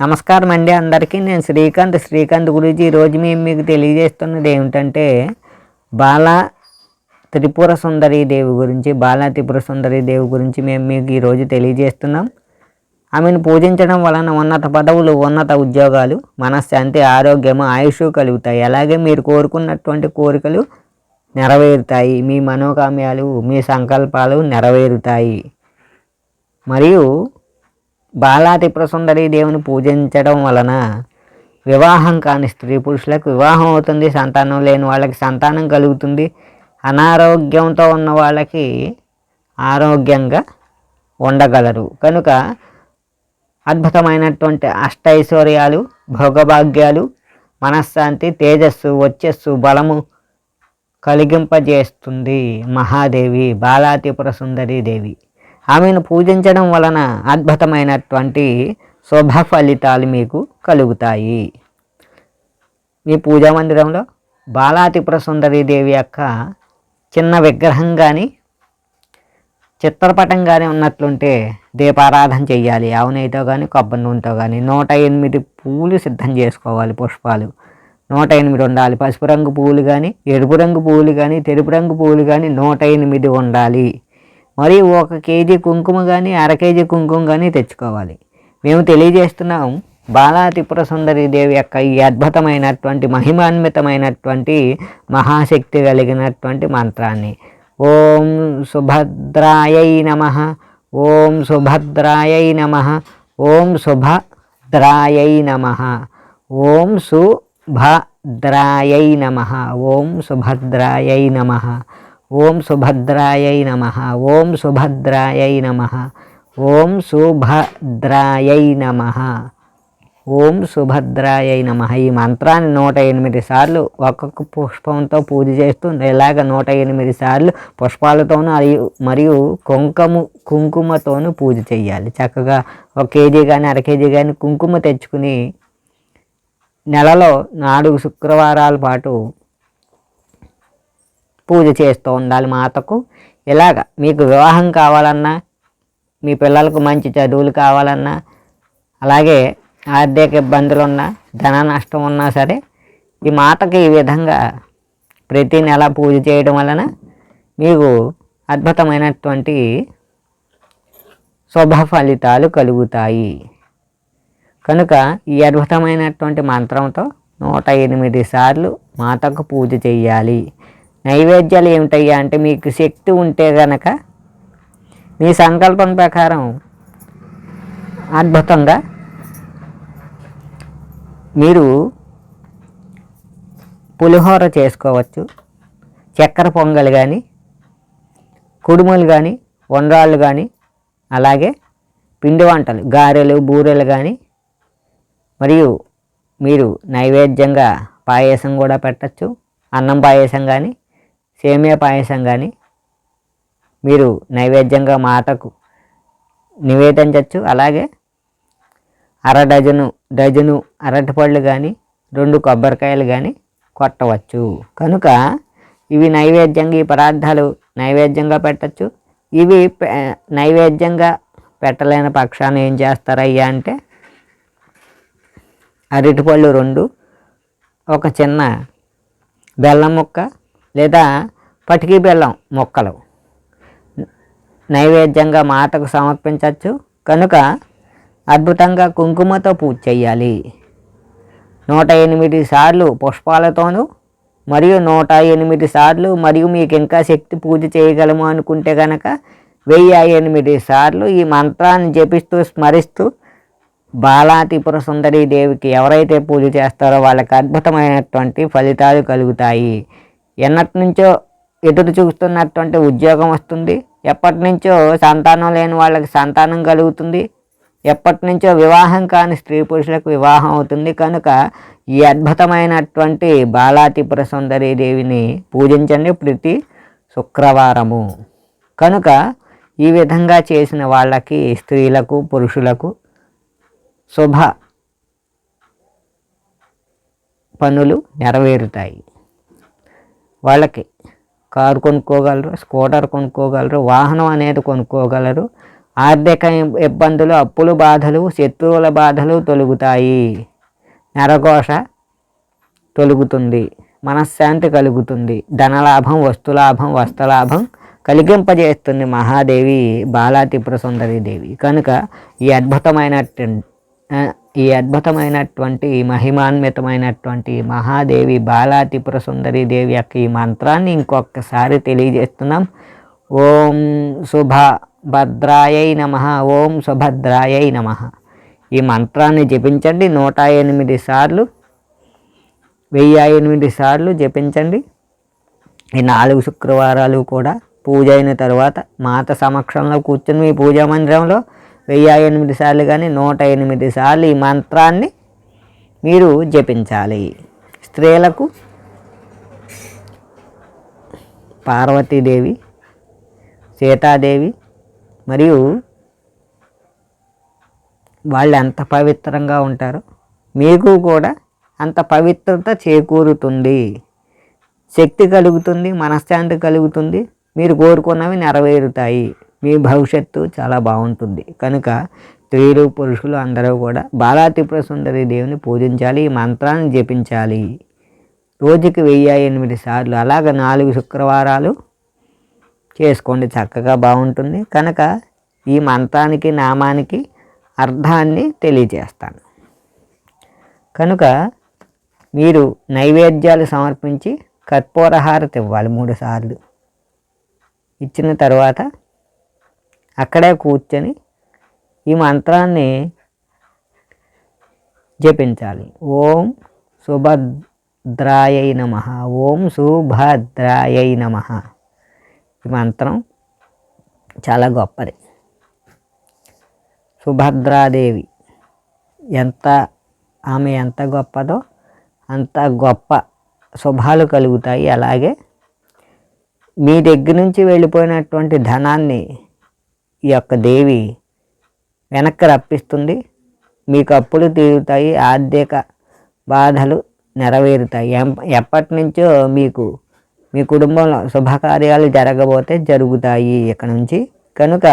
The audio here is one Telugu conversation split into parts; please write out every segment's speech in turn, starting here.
నమస్కారం అండి అందరికీ. నేను శ్రీకాంత్. శ్రీకాంత్ గురించి ఈరోజు మేము మీకు తెలియజేస్తున్నది ఏమిటంటే బాల త్రిపుర సుందరి దేవి గురించి బాల త్రిపుర సుందరి దేవి గురించి మేము మీకు ఈరోజు తెలియజేస్తున్నాం. ఆమెను పూజించడం వలన ఉన్నత పదవులు ఉన్నత ఉద్యోగాలు మనశ్శాంతి ఆరోగ్యము ఆయుష్ కలుగుతాయి. అలాగే మీరు కోరుకున్నటువంటి కోరికలు నెరవేరుతాయి. మీ మనోకామ్యాలు మీ సంకల్పాలు నెరవేరుతాయి. మరియు బాలాతి త్రిపుర దేవుని పూజించడం వలన వివాహం కాని స్త్రీ పురుషులకు వివాహం అవుతుంది సంతానం లేని వాళ్ళకి సంతానం కలుగుతుంది. అనారోగ్యంతో ఉన్న వాళ్ళకి ఆరోగ్యంగా ఉండగలరు. కనుక అద్భుతమైనటువంటి అష్టైశ్వర్యాలు భోగభాగ్యాలు మనశ్శాంతి తేజస్సు వచ్చస్సు బలము కలిగింపజేస్తుంది మహాదేవి బాలాతిపుర సుందరీ దేవి. ఆమెను పూజించడం వలన అద్భుతమైనటువంటి శుభ ఫలితాలు మీకు కలుగుతాయి. మీ పూజా మందిరంలో బాలాత్రిపుర దేవి యొక్క చిన్న విగ్రహం కానీ చిత్రపటం కానీ ఉన్నట్లుంటే దీపారాధన చెయ్యాలి. ఆవునైతో కానీ కొబ్బరి నూనెతో కానీ నూట ఎనిమిది పూలు సిద్ధం చేసుకోవాలి పుష్పాలు. నూట ఎనిమిది ఉండాలి. పసుపు రంగు పువ్వులు కానీ ఎరుపు రంగు పువ్వులు కానీ తెలుపు రంగు పువ్వులు కానీ నూట ఎనిమిది ఉండాలి. మరి ఒక కేజీ కుంకుమ కానీ అర కేజీ కుంకుమ కానీ తెచ్చుకోవాలి. మేము తెలియజేస్తున్నాం బాలా త్రిపుర సుందరి దేవి యొక్క ఈ అద్భుతమైనటువంటి మహిమాన్వితమైనటువంటి మహాశక్తి కలిగినటువంటి మంత్రాన్ని. ఓం సుభద్రాయై నమ ఓం సుభద్రాయై నమ ఓం శుభద్రాయై నమ ఓం సుభద్రాయై నమ ఓం సుభద్రాయై నమ. ఓం సుభద్రాయై నమ. ఓం సుభద్రాయై నమ. ఓం సుభద్రాయై నమ. ఓం సుభద్రాయై నమ. ఈ మంత్రాన్ని నూట ఎనిమిది సార్లు ఒక్కొక్క పుష్పంతో పూజ చేస్తూ ఇలాగ నూట ఎనిమిది సార్లు పుష్పాలతోనూ మరియు మరియు కుంకుమ కుంకుమతోనూ పూజ చేయాలి. చక్కగా ఒక కేజీ కానీ అర కేజీ కానీ కుంకుమ తెచ్చుకుని నెలలో నాలుగు శుక్రవారాల పాటు పూజ చేస్తూ ఉండాలి మాతకు. ఇలాగ మీకు వివాహం కావాలన్నా మీ పిల్లలకు మంచి చదువులు కావాలన్నా అలాగే ఆర్థిక ఇబ్బందులు ఉన్నా ధన నష్టం ఉన్నా సరే ఈ మాతకి ఈ విధంగా ప్రతి నెల పూజ చేయడం వలన మీకు అద్భుతమైనటువంటి శుభ ఫలితాలు కలుగుతాయి. కనుక ఈ అద్భుతమైనటువంటి మంత్రంతో నూట ఎనిమిది సార్లు మాతకు పూజ చేయాలి. నైవేద్యాలు ఏమిటయ్యా అంటే మీకు శక్తి ఉంటే గనక మీ సంకల్పం ప్రకారం అద్భుతంగా మీరు పులిహోర చేసుకోవచ్చు చక్కెర పొంగల్ కానీ కుడుములు కానీ వండ్రాళ్ళు కానీ అలాగే పిండి వంటలు గారెలు బూరెలు కానీ మరియు మీరు నైవేద్యంగా పాయసం కూడా పెట్టచ్చు అన్నం పాయసం కానీ సేమియా పాయసం కానీ మీరు నైవేద్యంగా మాటకు నివేదించవచ్చు అలాగే అర డజను డజను అరటిపళ్ళు కానీ రెండు కొబ్బరికాయలు కానీ కొట్టవచ్చు. కనుక ఇవి నైవేద్యంగా ఈ పదార్థాలు నైవేద్యంగా పెట్టచ్చు. ఇవి నైవేద్యంగా పెట్టలేని పక్షాన్ని ఏం చేస్తారయ్యా అంటే అరటిపళ్ళు రెండు ఒక చిన్న బెల్లం ముక్క లేదా పటికీ బెల్లం మొక్కలు. నైవేద్యంగా మాతకు సమర్పించవచ్చు కనుక అద్భుతంగా కుంకుమతో పూజ చేయాలి నూట ఎనిమిది సార్లు పుష్పాలతోనూ మరియు నూట ఎనిమిది సార్లు మరియు మీకు ఇంకా శక్తి పూజ చేయగలము అనుకుంటే కనుక వెయ్యి ఎనిమిది సార్లు ఈ మంత్రాన్ని జపిస్తూ స్మరిస్తూ బాలాతిపుర సుందరి దేవికి ఎవరైతే పూజ చేస్తారో వాళ్ళకి అద్భుతమైనటువంటి ఫలితాలు కలుగుతాయి. ఎన్నటి నుంచో ఎదురు చూస్తున్నటువంటి ఉద్యోగం వస్తుంది. ఎప్పటి నుంచో సంతానం లేని వాళ్ళకి సంతానం కలుగుతుంది. ఎప్పటి నుంచో వివాహం కాని స్త్రీ పురుషులకు వివాహం అవుతుంది. కనుక ఈ అద్భుతమైనటువంటి బాలాతిపుర సుందరి దేవిని పూజించండి ప్రతి శుక్రవారము. కనుక ఈ విధంగా చేసిన వాళ్ళకి స్త్రీలకు పురుషులకు శుభ పనులు నెరవేరుతాయి. వాళ్ళకి కారు కొనుక్కోగలరు స్కూటర్ కొనుక్కోగలరు వాహనం అనేది కొనుక్కోగలరు. ఆర్థిక ఇబ్బందులు అప్పుల బాధలు శత్రువుల బాధలు తొలుగుతాయి. నరఘోష తొలుగుతుంది. మనశ్శాంతి కలుగుతుంది. ధనలాభం వస్తులాభం వస్త్రలాభం కలిగింపజేస్తుంది మహాదేవి బాలా త్రిపుర సుందరి దేవి కనుక ఈ అద్భుతమైన ఈ అద్భుతమైనటువంటి మహిమాన్వితమైనటువంటి మహాదేవి బాలా త్రిపుర సుందరి దేవి యొక్క ఈ మంత్రాన్ని ఇంకొకసారి తెలియజేస్తున్నాం. ఓం శుభ భద్రాయై నమ. ఓం సుభద్రాయై నమ. ఈ మంత్రాన్ని జపించండి. నూట ఎనిమిది సార్లు వెయ్యి ఎనిమిది సార్లు జపించండి. ఈ నాలుగు శుక్రవారాలు కూడా పూజ అయిన తర్వాత మాత సమక్షంలో కూర్చుని మీ పూజా మందిరంలో వెయ్యి ఎనిమిది సార్లు కానీ నూట ఎనిమిది సార్లు ఈ మంత్రాన్ని మీరు జపించాలి. స్త్రీలకు పార్వతీదేవి సీతాదేవి మరియు వాళ్ళు ఎంత పవిత్రంగా ఉంటారో మీకు కూడా అంత పవిత్రత చేకూరుతుంది. శక్తి కలుగుతుంది మనశ్శాంతి కలుగుతుంది మీరు కోరుకున్నవి నెరవేరుతాయి. మీ భవిష్యత్తు చాలా బాగుంటుంది. కనుక స్త్రీలు పురుషులు అందరూ కూడా బాలా త్రిపుర సుందరి దేవుని పూజించాలి ఈ మంత్రాన్ని జపించాలి. రోజుకి వెయ్యి ఎనిమిది సార్లు అలాగ నాలుగు శుక్రవారాలు చేసుకోండి చక్కగా బాగుంటుంది. కనుక ఈ మంత్రానికి నామానికి అర్థాన్ని తెలియజేస్తాను. కనుక మీరు నైవేద్యాలు సమర్పించి కర్పూరహారతి ఇవ్వాలి మూడు సార్లు. ఇచ్చిన తర్వాత అక్కడే కూర్చొని ఈ మంత్రాన్ని జపించాలి. ఓం సుభద్రాయ నమ. ఓం సుభద్రాయ నమ. ఈ మంత్రం చాలా గొప్పది. సుభద్రాదేవి ఎంత ఆమె ఎంత గొప్పదో అంత గొప్ప శుభాలు కలుగుతాయి. అలాగే మీ దగ్గర నుంచి వెళ్ళిపోయినటువంటి ధనాన్ని ఈ యొక్క దేవి వెనక్కి రప్పిస్తుంది. మీకు అప్పులు తీరుతాయి ఆర్థిక బాధలు నెరవేరుతాయి. ఎప్పటి నుంచో మీకు మీ కుటుంబంలో శుభకార్యాలు జరగబోతే జరుగుతాయి ఇక్కడ నుంచి. కనుక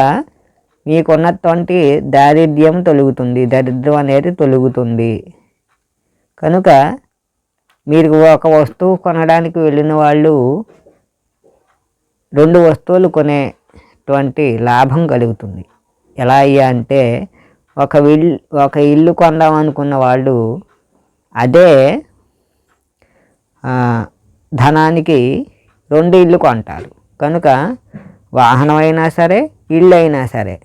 మీకున్నటువంటి దారిద్ర్యం తొలుగుతుంది దరిద్రం అనేది తొలుగుతుంది. కనుక మీరు ఒక వస్తువు కొనడానికి వెళ్ళిన వాళ్ళు రెండు వస్తువులు కొనే అటువంటి లాభం కలుగుతుంది. ఎలా అయ్యా అంటే ఒక ఇల్లు ఒక ఇల్లు కొందాం అనుకున్న వాళ్ళు అదే ధనానికి రెండు ఇల్లు కొంటారు. కనుక వాహనం అయినా సరే ఇల్లు అయినా సరే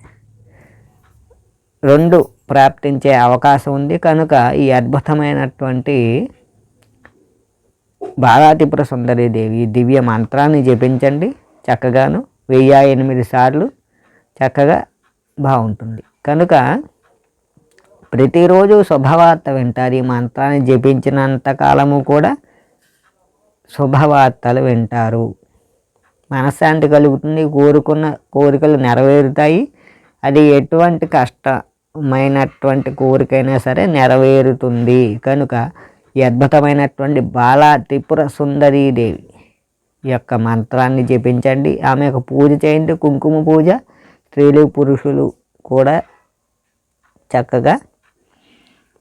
రెండు ప్రాప్తించే అవకాశం ఉంది. కనుక ఈ అద్భుతమైనటువంటి బాలాతిపుర సుందరీదేవి దివ్య మంత్రాన్ని జపించండి. చక్కగాను వెయ్యి ఎనిమిది సార్లు చక్కగా బాగుంటుంది. కనుక ప్రతిరోజు శుభవార్త వింటారు. ఈ మంత్రాన్ని జపించినంత కాలము కూడా శుభవార్తలు వింటారు. మనశ్శాంతి కలుగుతుంది. కోరుకున్న కోరికలు నెరవేరుతాయి. అది ఎటువంటి కష్టమైనటువంటి కోరికైనా సరే నెరవేరుతుంది. కనుక ఈ అద్భుతమైనటువంటి బాలా త్రిపుర సుందరీదేవి యొక్క మంత్రాన్ని జపించండి. ఆమె యొక్క పూజ చేయండి. కుంకుమ పూజ. స్త్రీలు పురుషులు కూడా చక్కగా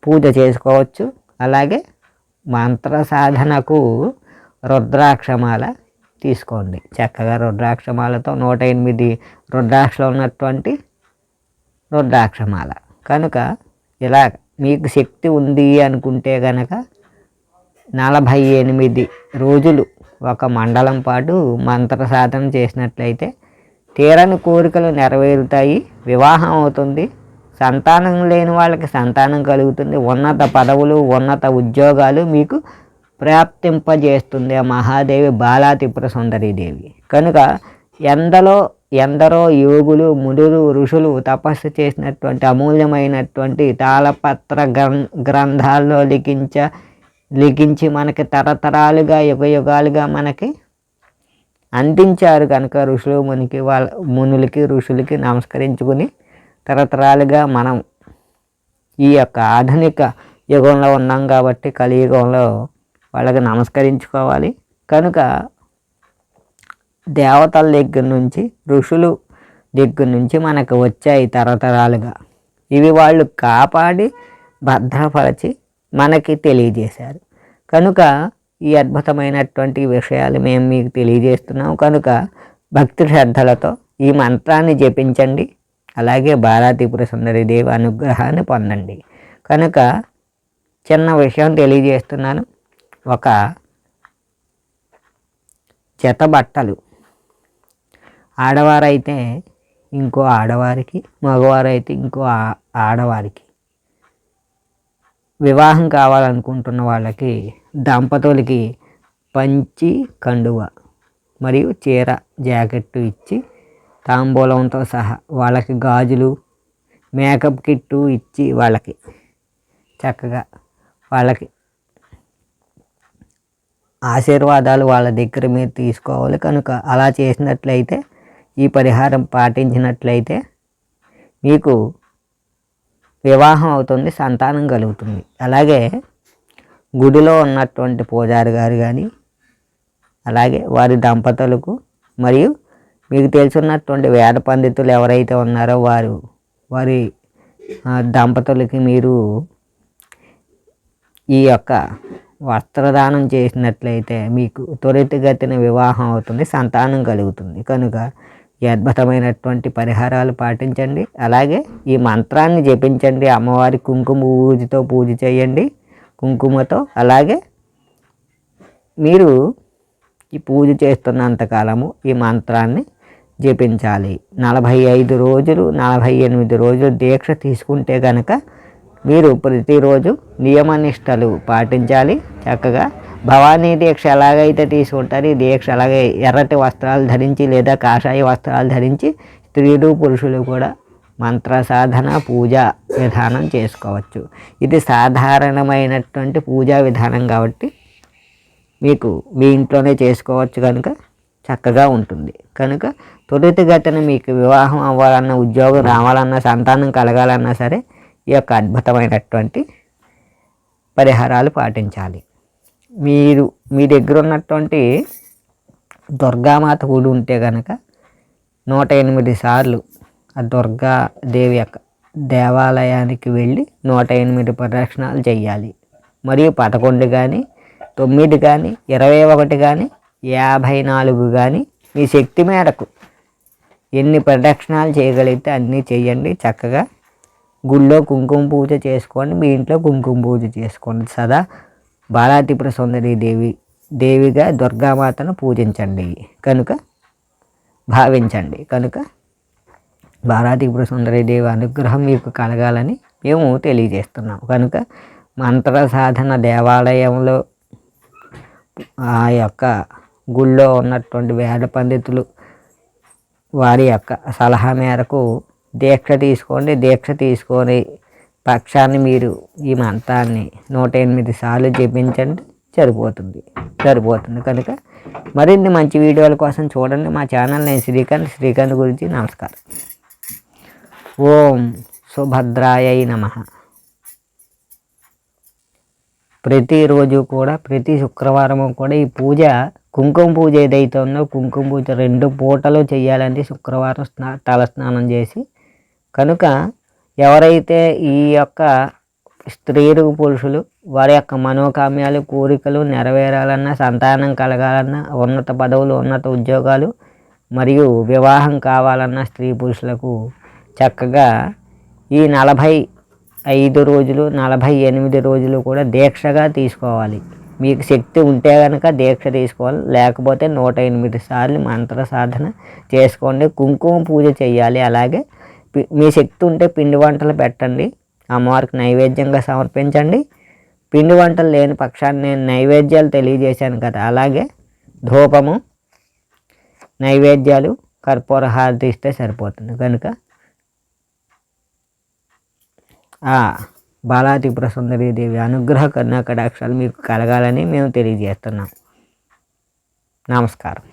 పూజ చేసుకోవచ్చు. అలాగే మంత్ర సాధనకు రుద్రాక్షమాల తీసుకోండి. చక్కగా రుద్రాక్షమాలతో నూట ఎనిమిది రుద్రాక్షలు ఉన్నటువంటి రుద్రాక్షమాల. కనుక ఇలా మీకు శక్తి ఉంది అనుకుంటే కనుక నలభై ఎనిమిది రోజులు ఒక మండలం పాటు మంత్ర సాధన చేసినట్లయితే తీరని కోరికలు నెరవేరుతాయి వివాహం అవుతుంది సంతానం లేని వాళ్ళకి సంతానం కలుగుతుంది ఉన్నత పదవులు ఉన్నత ఉద్యోగాలు మీకు ప్రాప్తింపజేస్తుంది ఆ మహాదేవి బాలా త్రిపుర సుందరీదేవి కనుక ఎందలో ఎందరో యోగులు ముడులు ఋషులు తపస్సు చేసినటువంటి అమూల్యమైనటువంటి తాళపత్ర గ్రం గ్రంథాల్లో లిఖించ లిఖించి మనకి తరతరాలుగా యుగ యుగాలుగా మనకి అందించారు కనుక ఋషులు మునికి వాళ్ళ మునులకి ఋషులకి నమస్కరించుకుని తరతరాలుగా మనం ఈ యొక్క ఆధునిక యుగంలో ఉన్నాం కాబట్టి కలియుగంలో వాళ్ళకి నమస్కరించుకోవాలి. కనుక దేవతల దగ్గర నుంచి ఋషులు దగ్గర నుంచి మనకు వచ్చాయి తరతరాలుగా. ఇవి వాళ్ళు కాపాడి భద్రపరిచి మనకి తెలియజేశారు. కనుక ఈ అద్భుతమైనటువంటి విషయాలు మేము మీకు తెలియజేస్తున్నాం. కనుక భక్తి శ్రద్ధలతో ఈ మంత్రాన్ని జపించండి. అలాగే బాలాత్రిపుర సుందరి దేవి అనుగ్రహాన్ని పొందండి. కనుక చిన్న విషయం తెలియజేస్తున్నాను. ఒక జత బట్టలు. ఆడవారైతే ఇంకో ఆడవారికి మగవారైతే ఇంకో ఆడవారికి వివాహం కావాలనుకుంటున్న వాళ్ళకి దంపతులకి పంచి కండువ మరియు చీర జాకెట్టు ఇచ్చి తాంబూలంతో సహా వాళ్ళకి గాజులు మేకప్ కిట్టు ఇచ్చి వాళ్ళకి చక్కగా వాళ్ళకి ఆశీర్వాదాలు వాళ్ళ దగ్గర మీరు తీసుకోవాలి. కనుక అలా చేసినట్లయితే ఈ పరిహారం పాటించినట్లయితే మీకు వివాహం అవుతుంది సంతానం కలుగుతుంది. అలాగే గుడిలో ఉన్నటువంటి పూజారి గారు కానీ అలాగే వారి దంపతులకు మరియు మీకు తెలుసున్నటువంటి వేద పండితులు ఎవరైతే ఉన్నారో వారు వారి దంపతులకి మీరు ఈ యొక్క వస్త్రదానం చేసినట్లయితే మీకు త్వరితగతిన వివాహం అవుతుంది సంతానం కలుగుతుంది. కనుక ఈ అద్భుతమైనటువంటి పరిహారాలు పాటించండి. అలాగే ఈ మంత్రాన్ని జపించండి. అమ్మవారి కుంకుమ పూజతో పూజ చేయండి. కుంకుమతో. అలాగే మీరు ఈ పూజ చేస్తున్నంతకాలము ఈ మంత్రాన్ని జపించాలి. నలభై ఐదు రోజులు నలభై ఎనిమిది రోజులు దీక్ష తీసుకుంటే కనుక మీరు ప్రతిరోజు నియమనిష్టలు పాటించాలి. చక్కగా భవానీ దీక్ష ఎలాగైతే తీసుకుంటారు ఈ దీక్ష అలాగే ఎర్రటి వస్త్రాలు ధరించి లేదా కాషాయ వస్త్రాలు ధరించి స్త్రీలు పురుషులు కూడా మంత్ర సాధన పూజ విధానం చేసుకోవచ్చు. ఇది సాధారణమైనటువంటి పూజా విధానం కాబట్టి మీకు మీ ఇంట్లోనే చేసుకోవచ్చు కనుక చక్కగా ఉంటుంది. కనుక త్వరితగతిన మీకు వివాహం అవ్వాలన్న ఉద్యోగం రావాలన్నా సంతానం కలగాలన్నా సరే ఈ యొక్క అద్భుతమైనటువంటి పరిహారాలు పాటించాలి. మీరు మీ దగ్గర ఉన్నటువంటి దుర్గామాత గుడి ఉంటే కనుక నూట ఎనిమిది సార్లు ఆ దుర్గా దేవి యొక్క దేవాలయానికి వెళ్ళి నూట ఎనిమిది ప్రదక్షిణాలు చేయాలి మరియు పదకొండు కానీ తొమ్మిది కానీ ఇరవై ఒకటి కానీ యాభై నాలుగు కానీ మీ శక్తి మేరకు ఎన్ని ప్రదక్షిణాలు చేయగలిగితే అన్నీ చేయండి చక్కగా గుళ్ళో కుంకుమ పూజ చేసుకోండి మీ ఇంట్లో కుంకుమ పూజ చేసుకోండి. సదా బాలాత్రిపుర సుందరి దేవి దేవిగా దుర్గామాతను పూజించండి. కనుక భావించండి. కనుక బాలాత్రిపుర సుందరి దేవి అనుగ్రహం మీకు కలగాలని మేము తెలియజేస్తున్నాం కనుక మంత్ర సాధన దేవాలయంలో ఆ యొక్క గుళ్ళో ఉన్నటువంటి వేద పండితులు వారి యొక్క సలహా మేరకు దీక్ష తీసుకోండి. దీక్ష తీసుకొని పక్షాన్ని మీరు ఈ మంత్రాన్ని నూట ఎనిమిది సార్లు జపించండి సరిపోతుంది సరిపోతుంది కనుక మరిన్ని మంచి వీడియోల కోసం చూడండి. మా ఛానల్ నేను శ్రీకాంత్ శ్రీకాంత్ గురించి నమస్కారం. ఓం సుభద్రాయ నమ. ప్రతిరోజు కూడా ప్రతి శుక్రవారం కూడా ఈ పూజ కుంకుమ పూజ ఏదైతే ఉందో కుంకుమ పూజ రెండు పూటలు చేయాలంటే శుక్రవారం స్నా తలస్నానం చేసి కనుక ఎవరైతే ఈ యొక్క స్త్రీలు పురుషులు వారి యొక్క మనోకామ్యాలు కోరికలు నెరవేరాలన్నా సంతానం కలగాలన్నా ఉన్నత పదవులు ఉన్నత ఉద్యోగాలు మరియు వివాహం కావాలన్న స్త్రీ పురుషులకు చక్కగా ఈ నలభై ఐదు రోజులు నలభై ఎనిమిది రోజులు కూడా దీక్షగా తీసుకోవాలి. మీకు శక్తి ఉంటే కనుక దీక్ష తీసుకోవాలి. లేకపోతే నూట ఎనిమిది సార్లు మంత్ర సాధన చేసుకోండి. కుంకుమ పూజ చేయాలి. అలాగే మీ శక్తి ఉంటే పిండి వంటలు పెట్టండి. అమ్మవారికి నైవేద్యంగా సమర్పించండి. పిండి వంటలు లేని పక్షాన్ని నేను నైవేద్యాలు తెలియజేశాను కదా. అలాగే ధూపము నైవేద్యాలు కర్పూర హారతి ఇస్తే సరిపోతుంది. కనుక బాలాత్రిపుర సుందరీ దేవి అనుగ్రహ కరుణా కటాక్షాలు మీకు కలగాలని మేము తెలియజేస్తున్నాం. నమస్కారం.